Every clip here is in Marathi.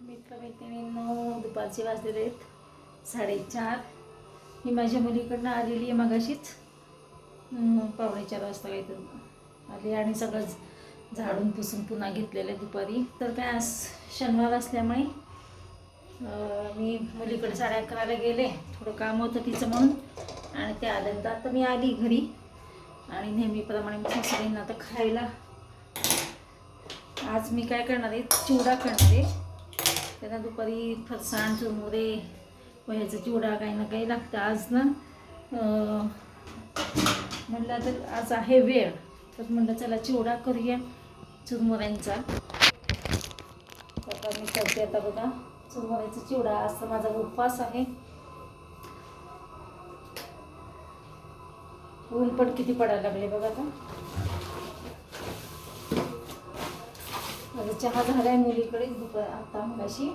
मित्रमैत्रिणींनो दुपारचे वाजलेले आहेत. साडेचार. मी माझ्या मुलीकडनं आलेली आहे मगाशीच. पावणे चार वाजता काहीतरी आली आणि सगळं झाडून पुसून पुन्हा घेतलेलं आहे दुपारी. तर काय आज शनिवार असल्यामुळे मी मुलीकडे साडे अकराला गेले. थोडं काम होतं तिचं म्हणून. आणि ते आल्यानंतर आता मी आली घरी. आणि नेहमीप्रमाणे मी सासूबाईंना आता खायला. आज मी काय करणार आहे? चिवडा करणार आहे. त्यांना दुपारी फरसाण चुरमुरे वह्याचा चिवडा काही ना काही लागतं. आज ना म्हणलं तर आज आहे वेळ. तर म्हणलं चला चिवडा करूया चुरमुऱ्यांचा. तर आता मी करते आता बघा चुरमुऱ्याचा चिवडा. आज तर माझा उपवास आहे. ऊन पण किती पडायला लागले बघा आता. चहा झालाय मुलीकडे दुपार आता मगाशी.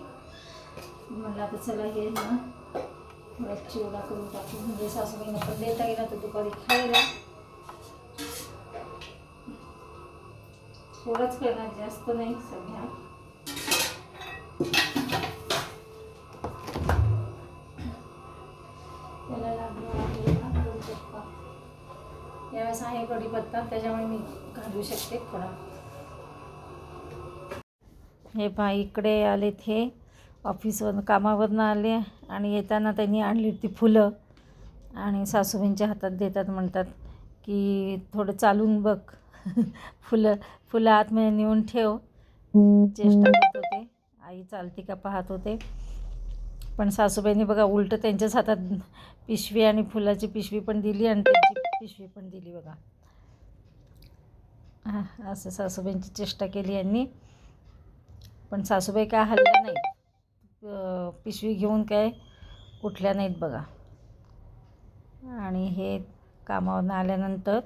म्हणलं आता चला हे ना थोडा चिवडा करून टाकू. म्हणजे सासूबाईंना पण देता गेला तर दुपारी खायला. थोडंच करणार जास्त नाही सध्या. त्याला लागणार आहे ना यावेळेस आहे कढीपत्ता त्याच्यामुळे मी घालू शकते थोडा. हे पहा इकडे आलेत हे. ऑफिसवरून कामावरनं आले आणि येताना त्यांनी आणली ती फुलं. आणि सासूबाईंच्या हातात देतात म्हणतात की थोडं चालून बघ. फुलं फुलं आतमध्ये नेऊन ठेव. चेष्टा करत होते. आई चालते का पाहत होते. पण सासूबाईंनी बघा उलटं त्यांच्याच हातात पिशवी आणि फुलाची पिशवी पण दिली आणि त्यांची पिशवी पण दिली बघा. हां असं सासूबाईंची चेष्टा केली यांनी. पण सासूबाई काय हल्ल्या नाहीत. पिशवी घेऊन काय उठल्या नाहीत बघा. आणि हे कामावरून आल्यानंतर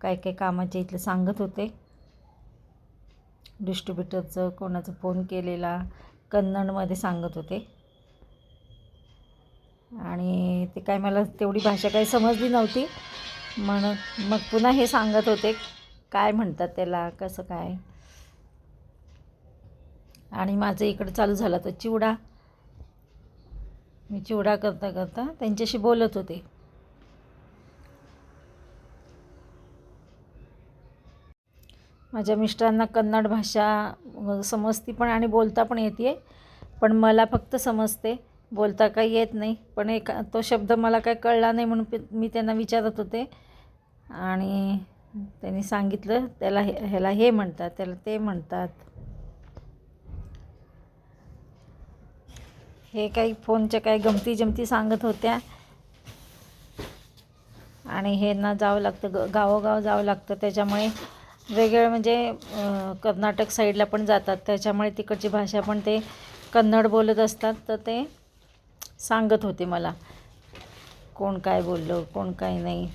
काय काय कामाचे इथलं सांगत होते. डिस्ट्रीब्युटरचं कोणाचा फोन केलेला कन्नडमध्ये सांगत होते. आणि ते काय मला तेवढी भाषा काही समजली नव्हती. म्हणून मग पुन्हा हे सांगत होते काय म्हणतात त्याला कसं काय? आणि माझं इकडं चालू झाला तर चिवडा. मी चिवडा करता करता त्यांच्याशी बोलत होते. माझ्या मिस्टरांना कन्नड भाषा समजती पण आणि बोलता पण येते पण मला फक्त समजते. बोलता काही येत नाही. पण एक तो शब्द मला काही कळला नाही म्हणून मी त्यांना विचारत होते. आणि त्यांनी सांगितलं त्याला हे ह्याला हे म्हणतात त्याला ते म्हणतात. हे काही फोनच्या काही गमती जमती सांगत होत्या. आणि हे ना जावं लागतं ग गावोगाव जावं लागतं. त्याच्यामुळे वेगळं म्हणजे कर्नाटक साईडला पण जातात. त्याच्यामुळे तिकडची भाषा पण ते कन्नड बोलत असतात. तर ते सांगत होते मला. कोण काय बोललं कोण काय नाही.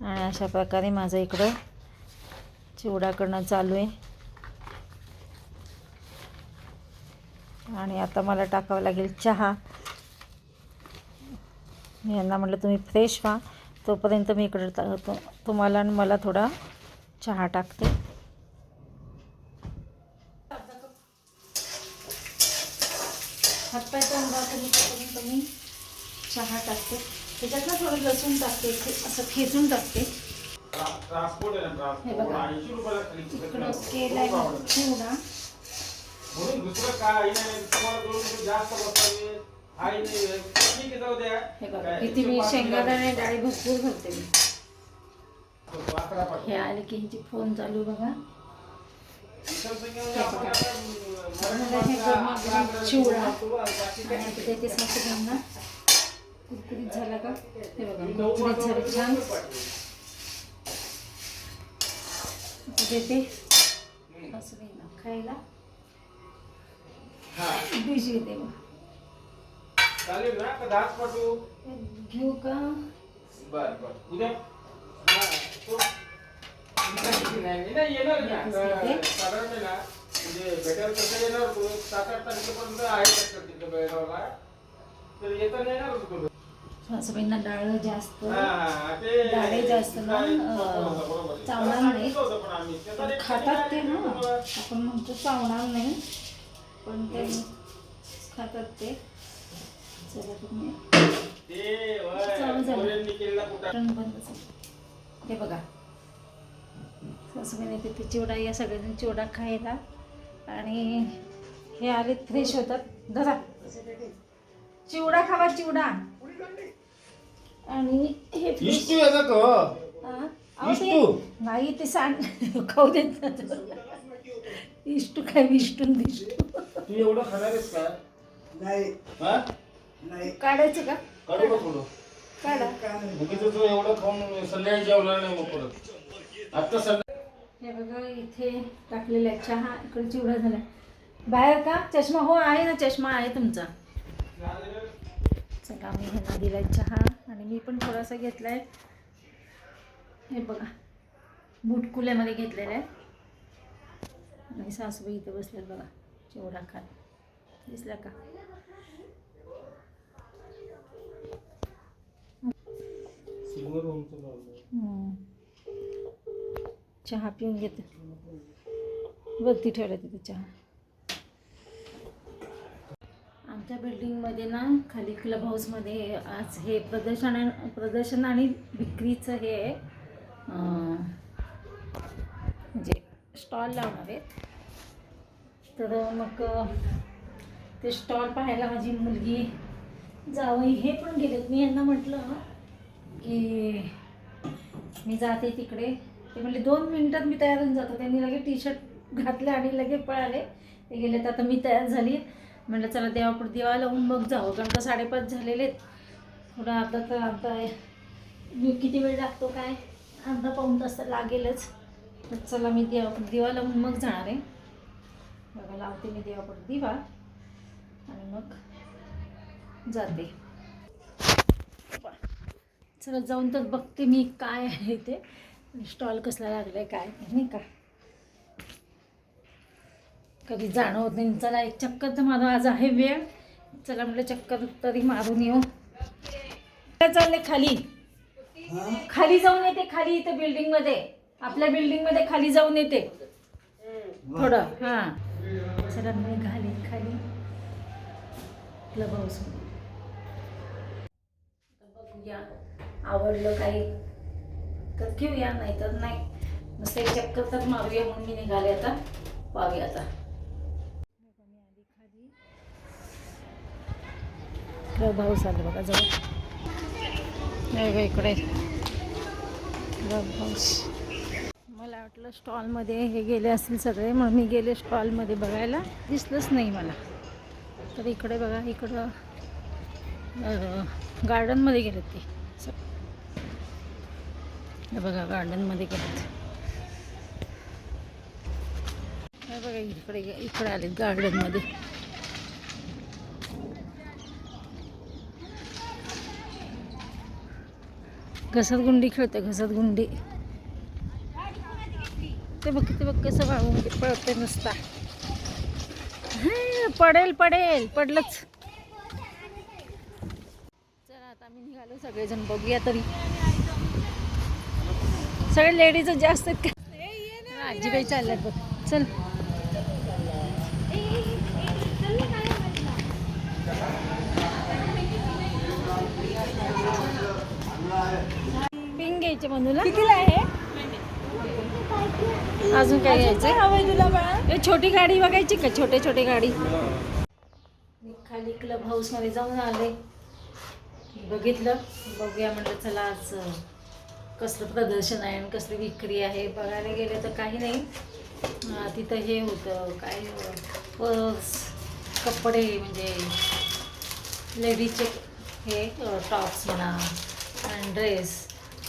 आणि अशा प्रकारे माझं इकडं चिवडा करणं चालू आहे. आणि आता मला टाकावं लागेल चहा. मी यांना म्हटलं तुम्ही फ्रेश व्हा. तोपर्यंत मी इकडे ता- तुम्हाला आणि मला थोडा चहा टाकते. हातपाय मी चहा टाकते. त्याच्यात ना थोडं लसूण टाकते असं खेचून टाकते. हे बघा. इकडं. चिवडा म्हणून दुसरं काही नाही. तुम्हाला दोन रुपये जास्त बसावे आई नाही आहे. ठीक आहे जाऊ द्या. हे बघा काय, किती मी पाच शेंगादाणे डाळी भरपूर घालते मी. हे आले की फोन चालू बघा. इतर संख्या म्हणजे हे आपण बघा. आता, मला मराठी हे भाषा, गरमागरम आपला चिवडा. वापरू, आणि बाकी आणि काही आता देते सासूबाईंना कुरकुरीत झाला का? हे बघा नऊ कुरकुरीत झाले छान. पाठवू. देते. सासूबाईंना खायला. हा. घेते मग चालेल ना का दहाच पाठवू घेऊ का बर बर उद्या नाही, येणार ना. येते. साधारण आहे ना, म्हणजे भेटायला कसं येणार तो एक सात आठ तारखेपर्यंत आहे वाटतं तिथं बेळगावला. तर येणार. सासूबाईंना डाळ जास्त डाळे जास्त ना. चावणार नाही. खातात ते ना आपण म्हणतो चावणार नाही पण ते खातात ते. चला चालू झालं. बंद. हे बघा. सासूबाईने ते चिवडा या सगळ्यांनी चिवडा खायला. आणि हे आले फ्रेश होतात. धरा. चिवडा खावा चिवडा. आणि हे फ्रेश? नाही ते सांग. खाऊ देत इष्टू काय विष्टून दिष्टू तू एवढं खाणार आहेस का? नाही. हा? नाही. काढायचं का? काढू का थोडं काढा. मुकीचं तू एवढं खाऊन संध्याकाळी जेवणार नाही मग परत आता संध्या हे बघा इथे टाकलेला आहे चहा. इकडे चिवडा झाला. बाहेर का? चष्मा. हो आहे ना चष्मा. आहे तुमचा. चला मी ह्यांना दिलाय चहा. आणि मी पण थोडासा घेतलाय. हे बघा. बुटकुल्यामध्ये घेतलेला आहे. आणि सासूबाई इथे बसल्यात बघा. चिवडा खात. दिसला का. चहा पिऊन घेते. वरती ठेवलं तिथे चहा. आमच्या बिल्डिंगमध्ये ना खाली क्लब हाऊसमध्ये आज हे प्रदर्शन प्रदर्शन आणि विक्रीचं हे म्हणजे स्टॉल लावणार आहेत. तर मग ते स्टॉल पाहायला माझी मुलगी जावई हे पण गेलेत. मी यांना म्हटलं की मी जाते तिकडे. ते म्हणले दोन मिनटात मी तयार होऊन जातो. त्यांनी लगे टी शर्ट घातले आणि लगे पळाले. ते गेले तर आता मी तयार झाली. म्हटलं चला देवापूर दिवा लावून मग जाऊ. कारण का साडेपाच झालेले आहेत. थोडं आता तर आता मी किती वेळ लागतो काय? अर्धा पाऊण तास तर लागेलच. तर चला मी देवापुढे दिवा लावून मग जाणार आहे. बघा लावते मी देवापुढे दिवा. आणि मग जाते. चला जाऊन तर बघते मी काय आहे ते. स्टॉल कसला लागलाय काय नाही का? कधी जाणं होत नाही. चला एक चक्कर तर माझा आज आहे वेळ. चला म्हटलं चक्कर तरी मारून येऊ. काय चालले खाली? खाली जाऊन येते खाली इथे बिल्डिंगमध्ये आपल्या बिल्डिंगमध्ये खाली जाऊन येते. थोडं हां. चला मी घाले खाली. क्लब हाऊसमध्ये बघूया. आवडलं काही तर घेऊया नाही तर नाही. नुसते चक्कर तर मारूया म्हणून मी निघाले आता. पाहूया आता. क्लब हाऊस आलं बघा जवळ. हे इकडे. क्लब हाऊस वाटलं स्टॉलमध्ये हे गेले असतील सगळे म्हणून मी गेले स्टॉलमध्ये बघायला. दिसलंच नाही मला. तर इकडे बघा इकडं गार्डनमध्ये गेलेत ते. बघा गार्डनमध्ये गेलेत. हे बघा इकडे इकडे आलेत गार्डनमध्ये. घसरगुंडी खेळते घसरगुंडी ते बघ ते बघ कसं वाळून पळते नुसता. पडेल पडेल पडलंच. चला आता आम्ही निघालो सगळेजण बघूया तरी. सगळे लेडीज जास्त आहेत का? आजीबाई चालल्यात बघ. चल. पिंग घ्यायचे म्हणून कितीला आहे? अजून काय घ्यायचं तुला छोटी गाडी बघायची का? छोटे छोटे गाडी. मी खाली क्लब हाऊसमध्ये जाऊन आले. बघितलं. बघूया म्हटलं चला आज कसलं प्रदर्शन आहे आणि कसली विक्री आहे. बघायला गेले तर काही नाही. तिथं हे होतं काय पर्स कपडे म्हणजे लेडीजचे हे टॉप्स म्हणा आणि ड्रेस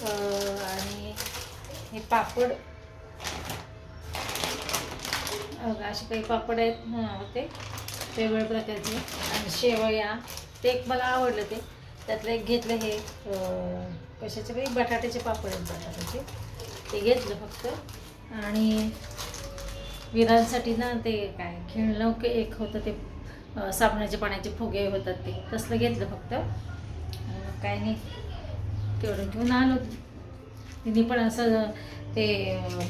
आणि हे पापड. असे काही पापड आहेत होते वेगवेगळ्या प्रकारचे. आणि शेवया ते एक मला आवडलं ते. त्यातलं एक घेतलं हे कशाचे काही बटाट्याचे पापड आहेत बटाट्याचे. ते घेतलं फक्त. आणि विरांसाठी ना ते काय खेळणं के एक होतं ते साबणाचे पाण्याचे फुगे होतात ते. तसलं घेतलं फक्त. काय नाही. तेवढं घेऊन आलो. तिने पण असं ते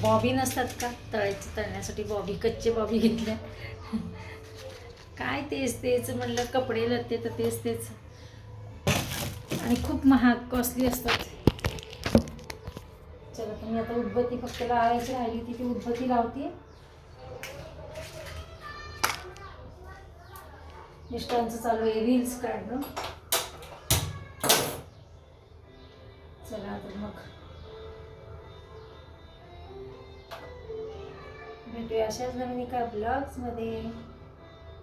बॉबी नसतात का? तळायचे तळण्यासाठी बॉबी कच्चे बॉबी घेतल्या. काय तेच तेच म्हणलं कपडे लत्ते तर तेच तेच. आणि खूप महाग कॉस्टली असतात. चला तुम्ही आता उदबत्ती फक्त लावायची राहिली ती ती उदबत्ती लावते. मिस्टरांचं चालू आहे रील्स काढणं. अशाच नवीन एका ब्लॉग्समध्ये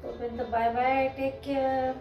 तोपर्यंत बाय बाय टेक केअर